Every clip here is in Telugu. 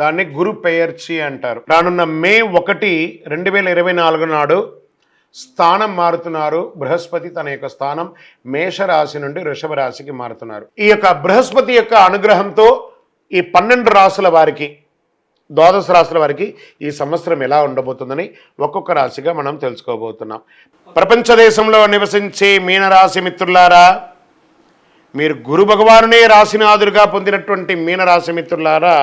దాన్ని గురు పెయర్చి అంటారు. రానున్న మే ఒకటి రెండు వేల ఇరవై నాలుగు నాడు స్థానం మారుతున్నారు. బృహస్పతి తన యొక్క స్థానం మేషరాశి నుండి వృషభ రాశికి మారుతున్నారు. ఈ యొక్క బృహస్పతి యొక్క అనుగ్రహంతో ఈ పన్నెండు రాసుల వారికి ద్వాదశ రాశుల వారికి ఈ సంవత్సరం ఎలా ఉండబోతుందని ఒక్కొక్క రాశిగా మనం తెలుసుకోబోతున్నాం. ప్రపంచ దేశంలో నివసించే మీనరాశి మిత్రులారా మీరు గురు భగవానునే రాశినాథుడిగా పొందినటువంటి మీనరాశి మిత్రులారా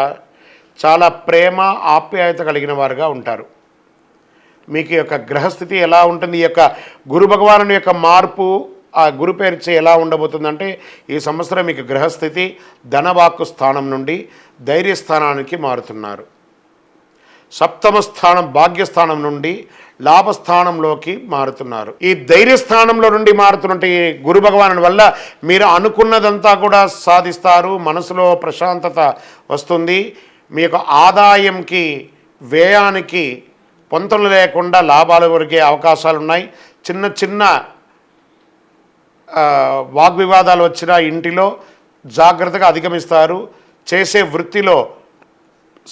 చాలా ప్రేమ ఆప్యాయత కలిగిన వారుగా ఉంటారు. మీకు యొక్క గ్రహస్థితి ఎలా ఉంటుంది? ఈ యొక్క గురు భగవాను యొక్క మార్పు ఆ గురు పేర్చి ఎలా ఉండబోతుందంటే ఈ సంవత్సరం మీకు గ్రహస్థితి ధనవాక్కు స్థానం నుండి ధైర్యస్థానానికి మారుతున్నారు. సప్తమ స్థానం భాగ్యస్థానం నుండి లాభస్థానంలోకి మారుతున్నారు. ఈ ధైర్యస్థానంలో నుండి మారుతున్నటువంటి ఈ గురు భగవాను వల్ల మీరు అనుకున్నదంతా కూడా సాధిస్తారు. మనసులో ప్రశాంతత వస్తుంది. మీ యొక్క ఆదాయంకి వ్యయానికి పొంతలు లేకుండా లాభాలు ఒరిగే అవకాశాలు ఉన్నాయి చిన్న చిన్న వాగ్వివాదాలు వచ్చిన ఇంటిలో జాగ్రత్తగా అధిగమిస్తారు. చేసే వృత్తిలో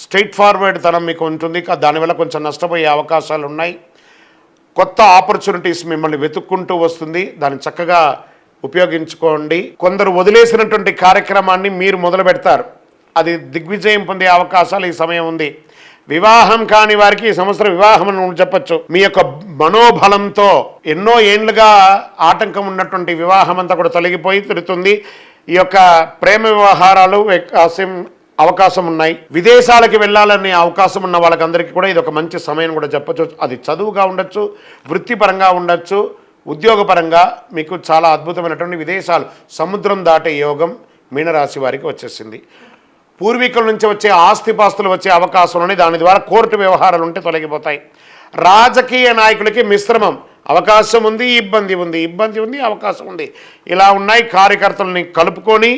స్ట్రైట్ ఫార్వర్డ్ తనం మీకు ఉంటుంది. దానివల్ల కొంచెం నష్టపోయే అవకాశాలు ఉన్నాయి కొత్త ఆపర్చునిటీస్ మిమ్మల్ని వెతుక్కుంటూ వస్తుంది. దాన్ని చక్కగా ఉపయోగించుకోండి. కొందరు వదిలేసినటువంటి కార్యక్రమాన్ని మీరు మొదలు పెడతారు అది దిగ్విజయం పొందే అవకాశాలు ఈ సమయం ఉంది. వివాహం కాని వారికి ఈ సంవత్సరం వివాహం అని చెప్పచ్చు. మీ యొక్క మనోబలంతో ఎన్నో ఏండ్లుగా ఆటంకం ఉన్నటువంటి వివాహం అంతా కూడా తొలగిపోయి తిరుగుతుంది. ఈ యొక్క ప్రేమ వ్యవహారాలు అవకాశం అవకాశం ఉన్నాయి. విదేశాలకి వెళ్ళాలనే అవకాశం ఉన్న వాళ్ళకందరికీ కూడా ఇది ఒక మంచి సమయం కూడా చెప్పచ్చు. అది చదువుగా ఉండొచ్చు వృత్తిపరంగా ఉండొచ్చు ఉద్యోగపరంగా మీకు చాలా అద్భుతమైనటువంటి విదేశాలు. సముద్రం దాటే యోగం మీనరాశి వారికి వచ్చేసింది. పూర్వీకుల నుంచి వచ్చే ఆస్తిపాస్తులు వచ్చే అవకాశం ఉన్నాయి. దాని ద్వారా కోర్టు వ్యవహారాలు ఉంటే తొలగిపోతాయి. రాజకీయ నాయకులకి మిశ్రమం. అవకాశం ఉంది ఇబ్బంది ఉంది. ఇబ్బంది ఉంది అవకాశం ఉంది. ఇలా ఉన్నాయి. కార్యకర్తలని కలుపుకొని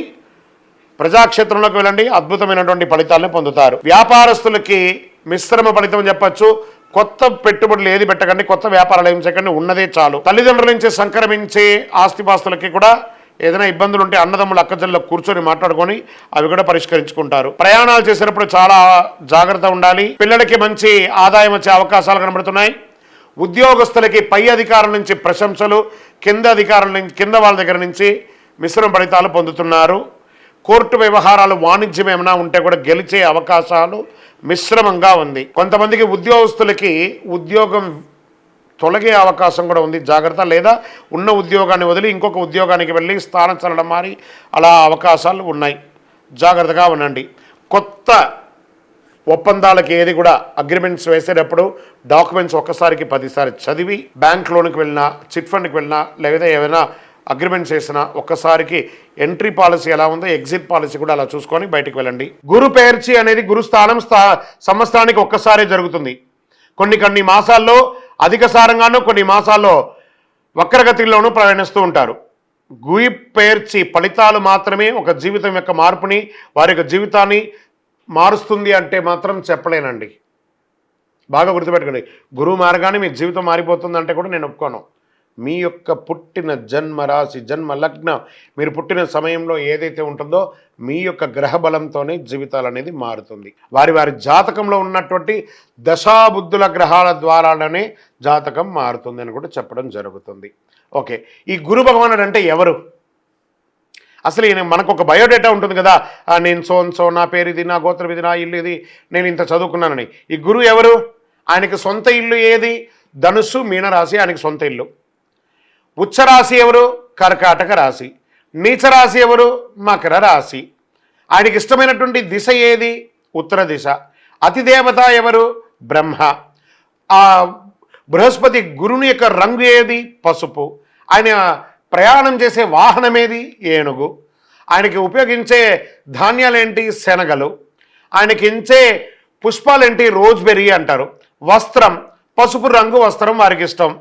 ప్రజాక్షేత్రంలోకి వెళ్ళండి. అద్భుతమైనటువంటి ఫలితాలను పొందుతారు. వ్యాపారస్తులకి మిశ్రమ ఫలితం చెప్పచ్చు. కొత్త పెట్టుబడులు ఏది పెట్టకండి. కొత్త వ్యాపారాలు ఏం చేయకండి. ఉన్నదే చాలు. తల్లిదండ్రుల నుంచి సంక్రమించే ఆస్తిపాస్తులకి కూడా ఏదైనా ఇబ్బందులు ఉంటే అన్నదమ్ములు అక్కజల్లో కూర్చొని మాట్లాడుకొని అవి కూడా పరిష్కరించుకుంటారు. ప్రయాణాలు చేసేటప్పుడు చాలా జాగ్రత్త ఉండాలి. పిల్లలకి మంచి ఆదాయం వచ్చే అవకాశాలు కనబడుతున్నాయి. ఉద్యోగస్తులకి పై అధికారుల నుంచి ప్రశంసలు కింద అధికారుల నుంచి కింద వాళ్ళ దగ్గర నుంచి మిశ్రమ ఫలితాలు పొందుతున్నారు. కోర్టు వ్యవహారాలు వాణిజ్యం ఏమైనా ఉంటే కూడా గెలిచే అవకాశాలు మిశ్రమంగా ఉంది. కొంతమందికి ఉద్యోగస్తులకి ఉద్యోగం తొలగే అవకాశం కూడా ఉంది. జాగ్రత్త. లేదా ఉన్న ఉద్యోగాన్ని వదిలి ఇంకొక ఉద్యోగానికి వెళ్ళి స్థానం చల్లడం మారి అలా అవకాశాలు ఉన్నాయి. జాగ్రత్తగా ఉండండి. కొత్త ఒప్పందాలకి ఏది కూడా అగ్రిమెంట్స్ వేసేటప్పుడు డాక్యుమెంట్స్ ఒక్కసారికి పదిసారి చదివి బ్యాంక్ లోన్కి వెళ్ళినా చిట్ ఫండ్కి వెళ్ళినా లేదా ఏదైనా అగ్రిమెంట్స్ చేసినా ఒక్కసారికి ఎంట్రీ పాలసీ ఎలా ఉందో ఎగ్జిట్ పాలసీ కూడా అలా చూసుకొని బయటకు వెళ్ళండి. గురు పేర్చి అనేది గురుస్థానం స్థా సంవత్సరానికి ఒక్కసారే జరుగుతుంది. కొన్ని కొన్ని మాసాల్లో అధిక సారంగానూ కొన్ని మాసాల్లో వక్రగతిలోనూ ప్రయాణిస్తూ ఉంటారు. గుయి పేర్చి ఫలితాలు మాత్రమే ఒక జీవితం యొక్క మార్పుని వారి యొక్క జీవితాన్ని మారుస్తుంది అంటే మాత్రం చెప్పలేనండి. బాగా గుర్తుపెట్టుకోండి. గురువు మారగానే మీ జీవితం మారిపోతుందంటే కూడా నేను ఒప్పుకోను. మీ యొక్క పుట్టిన జన్మ రాశి జన్మ లగ్న మీరు పుట్టిన సమయంలో ఏదైతే ఉంటుందో మీ యొక్క గ్రహ బలంతోనే జీవితాలు అనేది మారుతుంది. వారి వారి జాతకంలో ఉన్నటువంటి దశాబుద్ధుల గ్రహాల ద్వారానే జాతకం మారుతుంది అని కూడా చెప్పడం జరుగుతుంది. ఓకే ఈ గురు భగవానుడు అంటే ఎవరు? అసలు ఈయన మనకు ఒక బయోడేటా ఉంటుంది కదా నేను సోన్సో సో నా పేరు ఇది నా గోత్రం ఇది నా ఇల్లు ఇది నేను ఇంత చదువుకున్నానని. ఈ గురువు ఎవరు? ఆయనకి సొంత ఇల్లు ఏది? ధనుస్సు మీనరాశి ఆయనకి సొంత ఇల్లు. ఉచ్చరాశి ఎవరు? కర్కాటక రాశి. నీచరాశి ఎవరు? మకర రాశి. ఆయనకి ఇష్టమైనటువంటి దిశ ఏది? ఉత్తర దిశ. అతిదేవత ఎవరు? బ్రహ్మ. ఆ బృహస్పతి గురుని యొక్క రంగు ఏది? పసుపు. ఆయన ప్రయాణం చేసే వాహనం ఏది? ఏనుగు. ఆయనకి ఉపయోగించే ధాన్యాలేంటి? శనగలు. ఆయనకి ఇచ్చే పుష్పాలేంటి? రోజ్బెర్రీ అంటారు. వస్త్రం. పసుపు రంగు వస్త్రం వారికి ఇష్టం.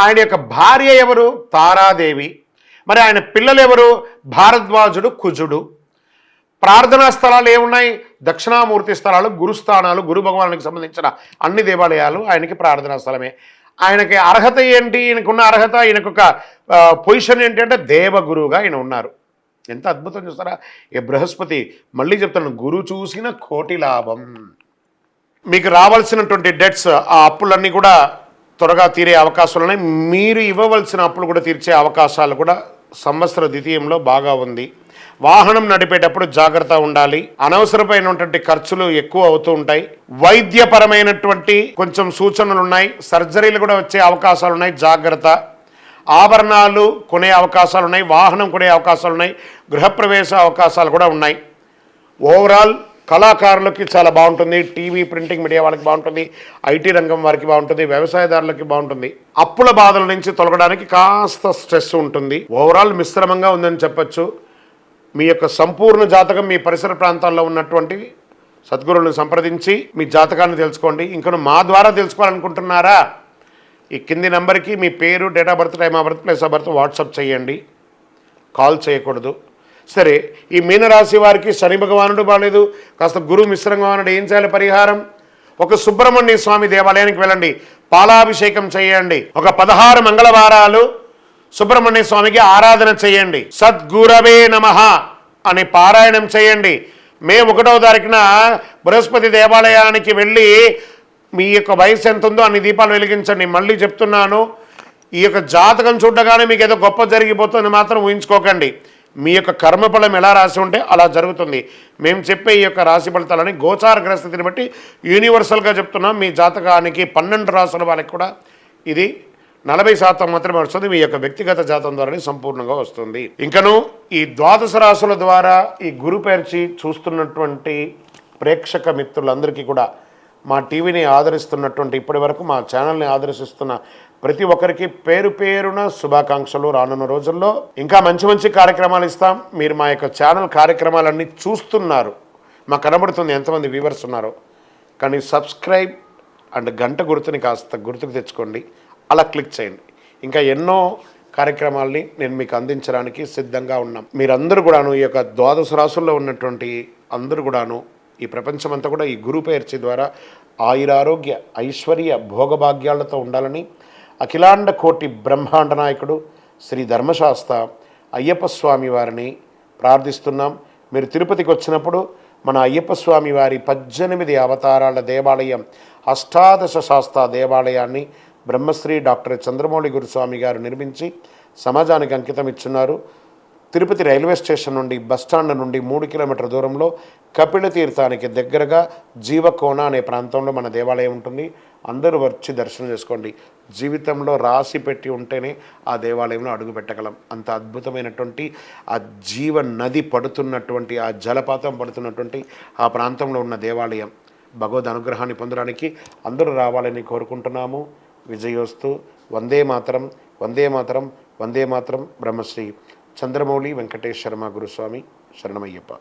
ఆయన యొక్క భార్య ఎవరు? తారాదేవి. మరి ఆయన పిల్లలు ఎవరు? భారద్వాజుడు కుజుడు. ప్రార్థనా స్థలాలు ఏమున్నాయి? దక్షిణామూర్తి స్థలాలు గురుస్థానాలు గురు భగవానికి సంబంధించిన అన్ని దేవాలయాలు ఆయనకి ప్రార్థనా స్థలమే. ఆయనకి అర్హత ఏంటి? ఈయనకున్న అర్హత ఈయనకు ఒక పొజిషన్ ఏంటి అంటే దేవగురువుగా ఆయన ఉన్నారు. ఎంత అద్భుతం చూస్తారా? ఈ బృహస్పతి మళ్ళీ చెప్తాను గురు చూసిన కోటి లాభం. మీకు రావాల్సినటువంటి డెట్స్ ఆ అప్పులన్నీ కూడా త్వరగా తీరే అవకాశాలు ఉన్నాయి. మీరు ఇవ్వవలసిన అప్పులు కూడా తీర్చే అవకాశాలు కూడా సంవత్సర ద్వితీయంలో బాగా ఉంది. వాహనం నడిపేటప్పుడు జాగ్రత్త ఉండాలి. అనవసరమైనటువంటి ఖర్చులు ఎక్కువ అవుతూ ఉంటాయి. వైద్యపరమైనటువంటి కొంచెం సూచనలు ఉన్నాయి. సర్జరీలు కూడా వచ్చే అవకాశాలు ఉన్నాయి. జాగ్రత్త. ఆభరణాలు కొనే అవకాశాలు ఉన్నాయి. వాహనం కొనే అవకాశాలు ఉన్నాయి. గృహప్రవేశ అవకాశాలు కూడా ఉన్నాయి. ఓవరాల్ కళాకారులకి చాలా బాగుంటుంది. టీవీ ప్రింటింగ్ మీడియా వాళ్ళకి బాగుంటుంది. ఐటీ రంగం వారికి బాగుంటుంది. వ్యవసాయదారులకి బాగుంటుంది. అప్పుల బాధల నుంచి తొలగడానికి కాస్త స్ట్రెస్ ఉంటుంది. ఓవరాల్ మిశ్రమంగా ఉందని చెప్పొచ్చు. మీ యొక్క సంపూర్ణ జాతకం మీ పరిసర ప్రాంతాల్లో ఉన్నటువంటి సద్గురువులను సంప్రదించి మీ జాతకాన్ని తెలుసుకోండి. ఇంకను మా ద్వారా తెలుసుకోవాలనుకుంటున్నారా? ఈ కింది నెంబర్కి మీ పేరు date of birth time of birth place of birth WhatsApp చేయండి. కాల్ చేయకూడదు. సరే ఈ మీనరాశి వారికి శని భగవానుడు బాగాలేదు కాస్త మిశ్రంగా మిశ్రంగవానుడు ఏం చేయాలి పరిహారం? ఒక సుబ్రహ్మణ్య స్వామి దేవాలయానికి వెళ్ళండి. పాలాభిషేకం చేయండి. ఒక పదహారు మంగళవారాలు సుబ్రహ్మణ్య స్వామికి ఆరాధన చేయండి. సద్గురవే నమ అని పారాయణం చేయండి. మే ఒకటో తారీఖున బృహస్పతి దేవాలయానికి వెళ్ళి మీ యొక్క వయసు ఎంత ఉందో అన్ని దీపాలు వెలిగించండి. మళ్ళీ చెప్తున్నాను ఈ యొక్క జాతకం చూడగానే మీకు ఏదో గొప్ప జరిగిపోతుంది మాత్రం ఊహించుకోకండి. మీ యొక్క కర్మఫలం ఎలా రాసి ఉంటే అలా జరుగుతుంది. మేము చెప్పే ఈ యొక్క రాశి ఫలితాలని గోచార గ్రహస్థితిని బట్టి యూనివర్సల్గా చెప్తున్నాం. మీ జాతకానికి పన్నెండు రాసుల వాళ్ళకి కూడా ఇది నలభై శాతం మాత్రమే వస్తుంది. మీ యొక్క వ్యక్తిగత జాతం ద్వారానే సంపూర్ణంగా వస్తుంది. ఇంకను ఈ ద్వాదశ రాసుల ద్వారా ఈ గురు పేర్చి చూస్తున్నటువంటి ప్రేక్షక మిత్రులందరికీ కూడా మా టీవీని ఆదరిస్తున్నటువంటి ఇప్పటి వరకు మా ఛానల్ని ఆదర్శిస్తున్న ప్రతి ఒక్కరికి పేరు పేరున శుభాకాంక్షలు రానున్న రోజుల్లో. ఇంకా మంచి మంచి కార్యక్రమాలు ఇస్తాం. మీరు మా యొక్క ఛానల్ కార్యక్రమాలన్నీ చూస్తున్నారు. మాకు కనబడుతుంది ఎంతమంది వ్యూవర్స్ ఉన్నారో. కానీ సబ్స్క్రైబ్ అండ్ గంట గుర్తుని కాస్త గుర్తుకు తెచ్చుకోండి. అలా క్లిక్ చేయండి. ఇంకా ఎన్నో కార్యక్రమాల్ని నేను మీకు అందించడానికి సిద్ధంగా ఉన్నాం. మీరందరూ కూడాను ఈ యొక్క ద్వాదశ రాసుల్లో ఉన్నటువంటి అందరూ కూడాను ఈ ప్రపంచమంతా కూడా ఈ గురు పేర్చి ద్వారా ఆయురారోగ్య ఐశ్వర్య భోగభాగ్యాలతో ఉండాలని అఖిలాండ కోటి బ్రహ్మాండ నాయకుడు శ్రీ ధర్మశాస్త్ర అయ్యప్ప స్వామి వారిని ప్రార్థిస్తున్నాం. మీరు తిరుపతికి వచ్చినప్పుడు మన అయ్యప్ప స్వామి వారి పద్దెనిమిది అవతారాల దేవాలయం అష్టాదశ శాస్త్ర దేవాలయాన్ని బ్రహ్మశ్రీ డాక్టర్ చంద్రమౌళి గురుస్వామి గారు నిర్మించి సమాజానికి అంకితం ఇచ్చున్నారు. తిరుపతి రైల్వే స్టేషన్ నుండి బస్టాండ్ నుండి మూడు కిలోమీటర్ల దూరంలో కపిల తీర్థానికి దగ్గరగా జీవకోన అనే ప్రాంతంలో మన దేవాలయం ఉంటుంది. అందరూ వచ్చి దర్శనం చేసుకోండి. జీవితంలో రాసి పెట్టి ఉంటేనే ఆ దేవాలయంలో అడుగు పెట్టగలం. అంత అద్భుతమైనటువంటి ఆ జీవ నది పడుతున్నటువంటి ఆ జలపాతం పడుతున్నటువంటి ఆ ప్రాంతంలో ఉన్న దేవాలయం. భగవద్ అనుగ్రహాన్ని పొందడానికి అందరూ రావాలని కోరుకుంటున్నాము. విజయోస్తు. వందే మాతరం. వందే మాతరం. వందే మాతరం. బ్రహ్మశ్రీ. చంద్రమౌళి వెంకటేశ్వరమ గురుస్వామి శరణమయ్యప్ప